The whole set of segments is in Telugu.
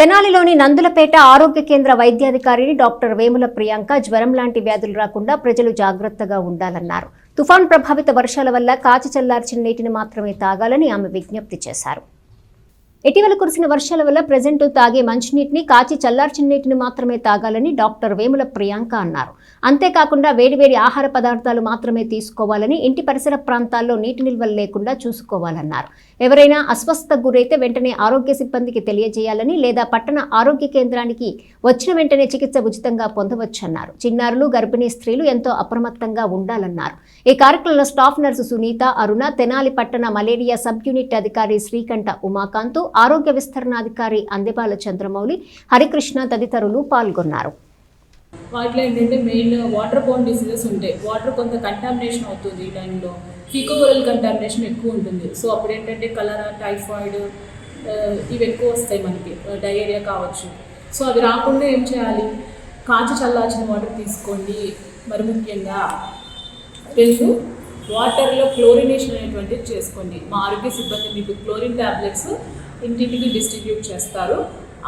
తెనాలిలోని నందులపేట ఆరోగ్య కేంద్ర వైద్యాధికారిని డాక్టర్ వేముల ప్రియాంక జ్వరం లాంటి వ్యాధులు రాకుండా ప్రజలు జాగ్రత్తగా ఉండాలన్నారు. తుఫాన్ ప్రభావిత వర్షాల వల్ల కాచి చల్లార్చిన నీటిని మాత్రమే తాగాలని ఆమె విజ్ఞప్తి చేశారు. ఇటీవల కురిసిన వర్షాల వల్ల ప్రజెంట్ తాగే మంచినీటిని కాచి చల్లార్చిన నీటిని మాత్రమే తాగాలని డాక్టర్ వేముల ప్రియాంక అన్నారు. అంతేకాకుండా వేడివేడి ఆహార పదార్థాలు మాత్రమే తీసుకోవాలని ఇంటి పరిసర ప్రాంతాల్లో నీటి నిల్వలు లేకుండా చూసుకోవాలన్నారు. ఎవరైనా అస్వస్థతకు గురైతే వెంటనే ఆరోగ్య సిబ్బందికి తెలియజేయాలని లేదా పట్టణ ఆరోగ్య కేంద్రానికి వచ్చిన వెంటనే చికిత్స ఉచితంగా పొందవచ్చన్నారు. చిన్నారులు గర్భిణీ స్త్రీలు ఎంతో అప్రమత్తంగా ఉండాలన్నారు. ఈ కార్యక్రమంలో స్టాఫ్ నర్సు సునీత అరుణ తెనాలి పట్టణ మలేరియా సబ్ యూనిట్ అధికారి శ్రీకంఠ ఉమాకాంత్ ఆరోగ్య విస్తరణాధికారి అందెపాల చంద్రమౌళి హరికృష్ణ తదితరులు పాల్గొన్నారు. వాటిలో ఏంటంటే మెయిన్ వాటర్ బోన్ డిసీజెస్ ఉంటాయి వాటర్ కొంత కంటామినేషన్ అవుతుంది ఈ టైంలో ఫీకోబరల్ కంటామినేషన్ ఎక్కువ ఉంటుంది. సో అప్పుడు ఏంటంటే కలరా టైఫాయిడ్ ఇవి ఎక్కువ వస్తాయి మనకి uh, డయేరియా కావచ్చు. సో అవి రాకుండా ఏం చేయాలి? కాచి చల్లార్చిన వాటర్ తీసుకోండి. మరి ముఖ్యంగా రెండు వాటర్లో క్లోరినేషన్ అనేటువంటిది చేసుకోండి. మా ఆరోగ్య సిబ్బంది మీకు క్లోరిన్ ట్యాబ్లెట్స్ ఇంటింటికి డిస్ట్రిబ్యూట్ చేస్తారు.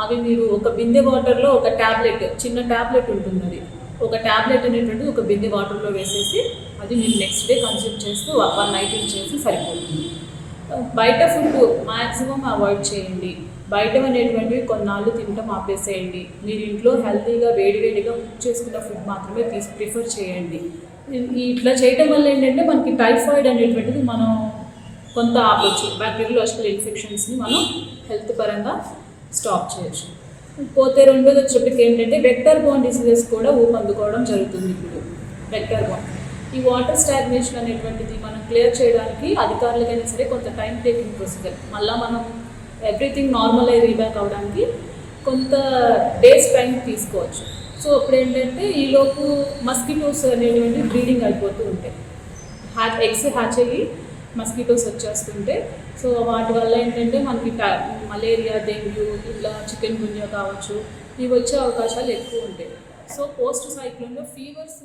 అవి మీరు ఒక బిందె వాటర్లో ఒక ట్యాబ్లెట్ చిన్న ట్యాబ్లెట్ ఉంటుంది అది ఒక ట్యాబ్లెట్ అనేటువంటిది ఒక బిందె వాటర్లో వేసేసి అది మీరు నెక్స్ట్ డే కన్జ్యూమ్ చేస్తూ వన్ నైట్ చేసి సరిపోతుంది. బయట ఫుడ్ మ్యాక్సిమం అవాయిడ్ చేయండి. బయట అనేటువంటివి కొన్నాళ్ళు తినటం ఆపేసేయండి. మీరు ఇంట్లో హెల్తీగా వేడివేడిగా కుక్ చేసుకున్న ఫుడ్ మాత్రమే తీసి ప్రిఫర్ చేయండి. ఇట్లా చేయటం వల్ల ఏంటంటే మనకి టైఫాయిడ్ అనేటువంటిది మనం కొంత ఆపొచ్చు. బ్యాక్టీరియలాజికల్ ఇన్ఫెక్షన్స్ని మనం హెల్త్ పరంగా స్టాప్ చేయొచ్చు. పోతే రెండోది వచ్చేప్పటికి ఏంటంటే వెక్టర్ బోన్ డిసీజెస్ కూడా ఊపందుకోవడం జరుగుతుంది ఇప్పుడు. Vector borne. ఈ వాటర్ స్టాగ్నేషన్ అనేటువంటిది మనం క్లియర్ చేయడానికి అధికారులకైనా సరే కొంత టైం టేకింగ్ ప్రొసీజర్. మళ్ళీ మనం ఎవ్రీథింగ్ నార్మల్ అయ్యి రీబ్యాక్ అవడానికి కొంత డేస్ టైం తీసుకోవచ్చు. సో అప్పుడు ఏంటంటే ఈలోపు మస్కిటోస్ అనేటువంటి బ్రీడింగ్ అయిపోతూ ఉంటాయి. హ్యాచ్ ఎగ్స్ హ్యాచ్ అయ్యి మస్కిటోస్ వచ్చేస్తుంటే సో వాటి వల్ల ఏంటంటే మనకి మలేరియా డెంగ్యూ ఇట్లా చికెన్ గున్యా కావచ్చు ఇవి వచ్చే అవకాశాలు ఎక్కువ ఉంటాయి. So post సైక్లోన్లో fevers